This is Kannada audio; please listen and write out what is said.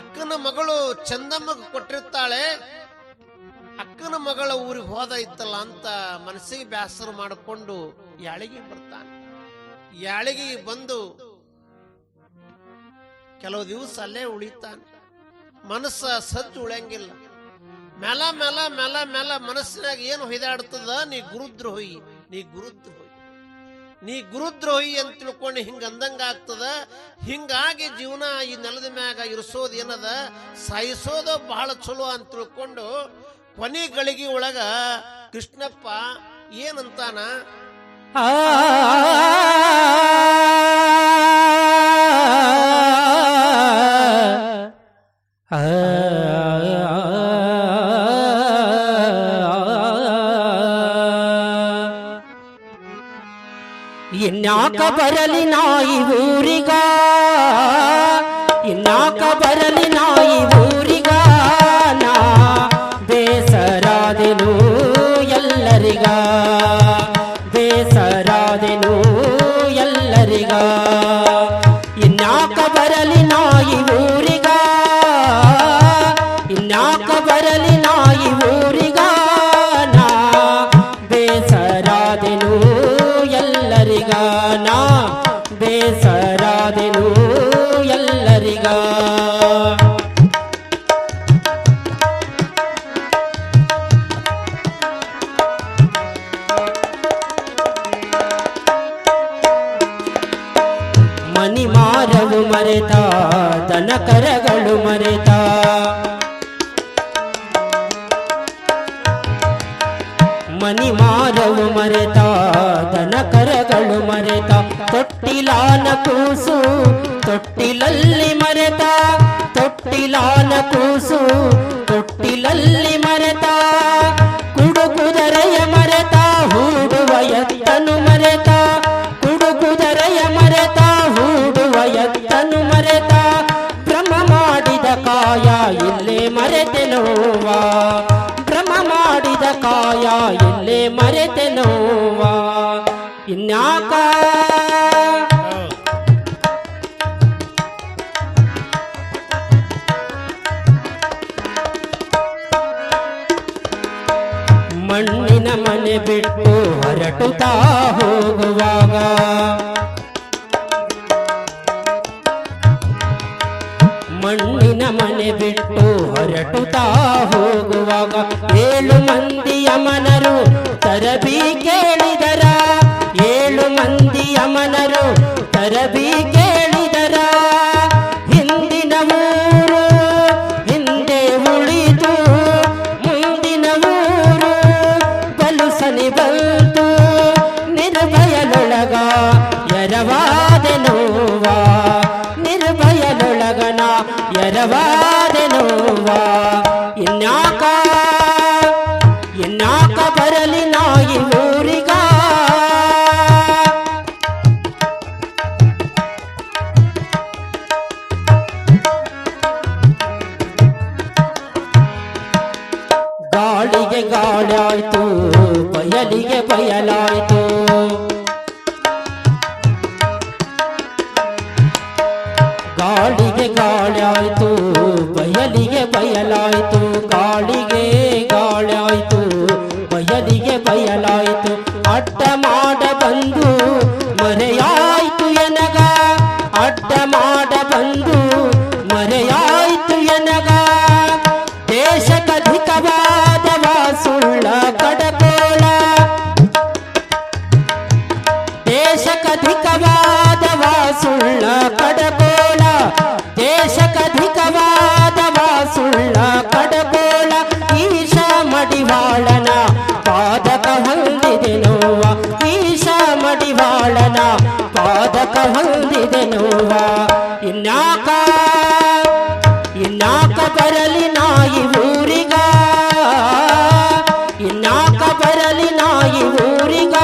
ಅಕ್ಕನ ಮಗಳು ಚಂದಮ್ಮಗ ಕೊಟ್ಟಿರ್ತಾಳೆ. ಅಕ್ಕನ ಮಗಳ ಊರಿಗೆ ಹೋದ ಇತ್ತಲ್ಲ ಅಂತ ಮನಸ್ಸಿಗೆ ಬ್ಯಾಸರ ಮಾಡಿಕೊಂಡು ಯಾಳಿಗೆ ಬರ್ತಾನೆ. ಯಾಳಿಗೆ ಬಂದು ಕೆಲವು ದಿವಸ ಅಲ್ಲೇ ಉಳಿತಾನೆ. ಮನಸ್ಸ ಸಜ್ಜು ಉಳಿಯಂಗಿಲ್ಲ. ಮ್ಯಾಲ ಮ್ಯಾಲ ಮ್ಯಾಲ ಮ್ಯಾಲ ಮನಸ್ಸಿನಾಗ ಏನು ಹೊಯ್ದಾಡ್ತದ? ನೀ ಗುರುದ್ರೋಹಿ ನೀ ಗುರುದ್ರೋಹಿ. ನೀ ಗುರುದ್ರೋಹಿ ಅಂತ ತಿಳ್ಕೊಂಡು ಹಿಂಗ ಅಂದಂಗ ಆಗ್ತದ ಹಿಂಗಾಗಿ ಜೀವನ ಈ ನೆಲದ ಮ್ಯಾಗ ಇರಿಸೋದು ಏನದ ಸಾಯಿಸೋದು ಬಹಳ ಚಲೋ ಅಂತ ತಿಳ್ಕೊಂಡು ಕೊನೆ ಗಳಿಗೆ ಒಳಗ ಕೃಷ್ಣಪ್ಪ ಏನಂತಾನ ಆ ಇನ್ಯಾಕ ಬರಲಿ ನಾಯಿ ಊರಿಗ ಇನ್ಯಾಕ ಬರಲಿ ನಾಯಿ ಊರಿಗ ನಾ ಬೇಸರಾದೆನು ಎಲ್ಲರಿಗ ಬೇಸರಾದೆನು ಎಲ್ಲರಿಗ ಇನ್ಯಾಕ ಬರಲಿ ನಾಯಿ ಊರಿಗ ಇನ್ಯಾಕ ಬರಲಿ ನಾಯಿ ಊರಿಗ ನಾ ಬೇಸರಾದೆನು ಎಲ್ಲರಿಗ ನಾ ಬೇಸರಾದೆನು ಎಲ್ಲರಿಗ. ಮನಿ ಮಾರವು ಮರೆತ ದನ ಕರಗಳು ಮರೆತ. ಮನಿ ಮಾರವು ಮರೆತ, ದನ ಕರಗಳು ಮರೆತ, ತೊಟ್ಟಿಲಾನ ಕೂಸು, ತೊಟ್ಟಿಲಲ್ಲಿ ಮರೆತ, ತೊಟ್ಟಿಲಾನ ಕೂಸು, ತೊಟ್ಟಿಲಲ್ಲಿ ಮರೆತ, ಕುಡುಕುದರೆಯ ಮರೆತ, ಹೂಡುವ ಎತ್ತನು ಮರೆತ, ಕುಡುಕುದರೆಯ ಮರೆತ, ಹೂಡುವ ಎತ್ತನು ಮರೆತ, ಭ್ರಮ ಮಾಡಿದ ಕಾಯ ಇಲ್ಲೇ ಮರೆತೆ ನೋವಾ ಭ್ರಮ ಮಾಡಿದ ಕಾಯ ಇಲ್ಲೇ ಮರೆತೆ ನೋವ ಇನ್ಯಾಕ? ಮಣ್ಣಿನ ಮನೆ ಬಿಟ್ಟು ಹೊರಟುತ್ತಾ ಹೋಗುವಾಗ ಮನೆ ಬಿಟ್ಟು ಹೊರಟುತ್ತಾ ಹೋಗುವಾಗ ಏಳು ಮಂದಿಯ ಮನರು ತರಬಿ ಕೇಳಿದರ. ಏಳು ಮಂದಿಯ ಮನರು ತರಬಿ ಕೇಳಿದರ. ಹಿಂದಿನ ಊರು ಹಿಂದೆ ಉಳಿದು ಮುಂದಿನ ಮೂರು ಬಲು ಸನಿ ನಿರ್ಭಯಲೊಳಗನ ಎರವಾದೆ ನೋವಾ ಇನ್ಯಾಕ ಇನ್ಯಾಕ ಬರಲಿ ನಾಯಿ ಊರಿಗ. ಗಾಳಿಗೆ ಗಾಳಾಯ್ತು ಬಯಲಿಗೆ ಬಯಲಾಯ್ತು. ಗಾಳಿಗೆ ಗಾಳಾಯ್ತು ಬಯಲಿಗೆ ಬಯಲಾಯ್ತು, ಗಾಳಿಗೆ ಗಾಳಾಯ್ತು ಬಯಲಿಗೆ ಬಯಲಾಯ್ತು. ಅಡ್ಡ ಮಾಡ ಬಂದು ಮರೆಯಾಯ್ತು ಎನಗ, ಅಡ್ಡ ಮಾಡ ಬಂದು ಮರೆಯಾಯ್ತು ಎನಗ. ದೇಶಕ್ಕಧಿಕವಾದವ ಸುಳ್ಳ ಕಡಕೋಳ ದೇಶಕ್ಕಧಿಕವಾದವ ಸುಳ್ಳ ಕಡಕೋಳ ದೇಶಕ್ಕಧಿಕವಾದವ ಸುಳ್ಳ ಕಡಕೋಳ ಈಶ ಮಡಿವಾಳನ ಪಾದಕ ಹೊಂದಿದೆ ನೋವ ಈಶ ಮಡಿವಾಳನ ಪಾದಕ ಹೊಂದಿದೆ ನೋವ ಇನ್ಯಾಕ ಇನ್ನಾಕ ಬರಲಿ ನಾಯಿ ಊರಿಗ ಇನ್ನಾಕ ಬರಲಿ ನಾಯಿ ಊರಿಗ